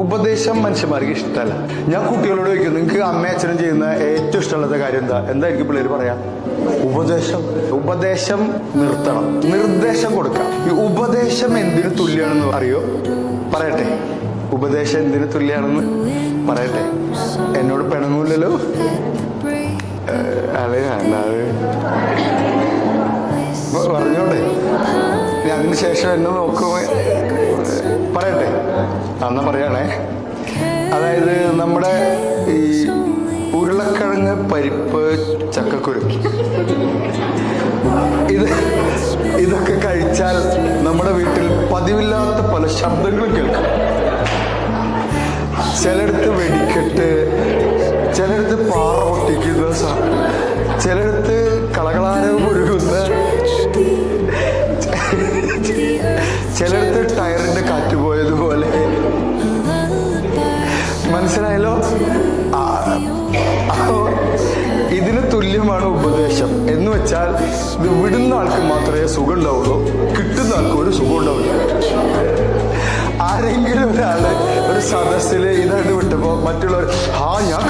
ഉപദേശം മനുഷ്യന്മാർക്ക് ഇഷ്ടമല്ല. ഞാൻ കുട്ടികളോട് ചോദിക്കും നിങ്ങൾക്ക് അമ്മ അച്ഛനും ചെയ്യുന്ന ഏറ്റവും ഇഷ്ടമുള്ളത് കാര്യം എന്താ? എന്തായിരിക്കും പിള്ളേർ പറയാ? ഉപദേശം. ഉപദേശം നിർത്തണം. നിർദ്ദേശം കൊടുക്കാം. ഈ ഉപദേശം എന്തിനു തുല്യാണെന്ന് അറിയോ? പറയട്ടെ. ഉപദേശം എന്തിനു തുല്യാണെന്ന് പറയട്ടെ. എന്നോട് പിണങ്ങൂലല്ലോ അതെ അല്ലാതെ പറഞ്ഞോട്ടെ. അതിനുശേഷം അതിന് ശേഷം എന്നെ നോക്കുമ്പോ പറയട്ടെ. അന്ന് പറയാണേ. അതായത് നമ്മുടെ ഈ ഉരുളക്കിഴങ്ങ് പരിപ്പ് ചക്കക്കുരു ഇത് ഇതൊക്കെ കഴിച്ചാൽ നമ്മുടെ വീട്ടിൽ പതിവില്ലാത്ത പല ശബ്ദങ്ങളും കേൾക്കും. ചിലയിടത്ത് വെടിക്കെട്ട് ചിലയിടത്ത് പാറ പൊട്ടിക്കുന്ന ചിലയിടത്ത് കളകളാരവ് ഒരുങ്ങുന്ന. ചിലയിടത്ത് ടയറിന്റെ കാറ്റ് മനസ്സിലായല്ലോ? ഇതിന് തുല്യമാണ് ഉപദേശം. എന്ന് വെച്ചാൽ ഇത് വിടുന്ന ആൾക്ക് മാത്രമേ സുഖം ഉണ്ടാവുള്ളൂ കിട്ടുന്ന ആൾക്ക് ഒരു സുഖം ഉണ്ടാവില്ല. ആരെങ്കിലും ഒരാൾ ഒരു സദസ്സിൽ ഇതായിട്ട് വിട്ടപ്പോ മറ്റുള്ളവർ ആ ഞാൻ